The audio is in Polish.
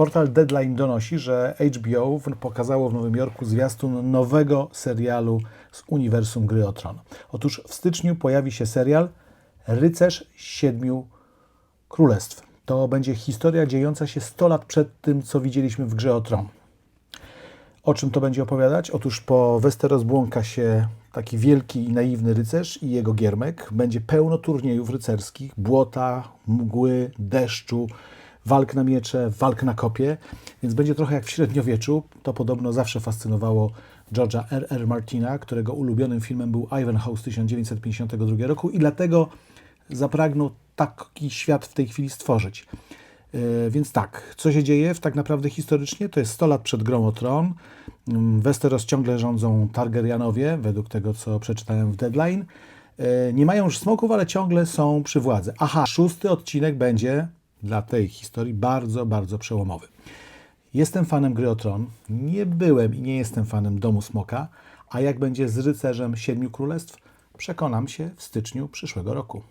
Portal Deadline donosi, że HBO pokazało w Nowym Jorku zwiastun nowego serialu z uniwersum Gry o Tron. Otóż w styczniu pojawi się serial Rycerz Siedmiu Królestw. To będzie historia dziejąca się 100 lat przed tym, co widzieliśmy w Grze o Tron. O czym to będzie opowiadać? Otóż po Westeros błąka się taki wielki i naiwny rycerz i jego giermek. Będzie pełno turniejów rycerskich, błota, mgły, deszczu, walk na miecze, walk na kopie, więc będzie trochę jak w średniowieczu. To podobno zawsze fascynowało George'a R. R. Martina, którego ulubionym filmem był Ivanhoe z 1952 roku i dlatego zapragnął taki świat w tej chwili stworzyć. Yy, Więc tak, co się dzieje w tak naprawdę historycznie? To jest 100 lat przed grą o Tron. Ym, Westeros ciągle rządzą Targaryenowie, według tego, co przeczytałem w Deadline. Yy, Nie mają już smoków, ale ciągle są przy władzy. Aha, szósty odcinek będzie dla tej historii bardzo, bardzo przełomowy. Jestem fanem gry o Tron, nie byłem i nie jestem fanem Domu Smoka, a jak będzie z Rycerzem Siedmiu Królestw, przekonam się w styczniu przyszłego roku.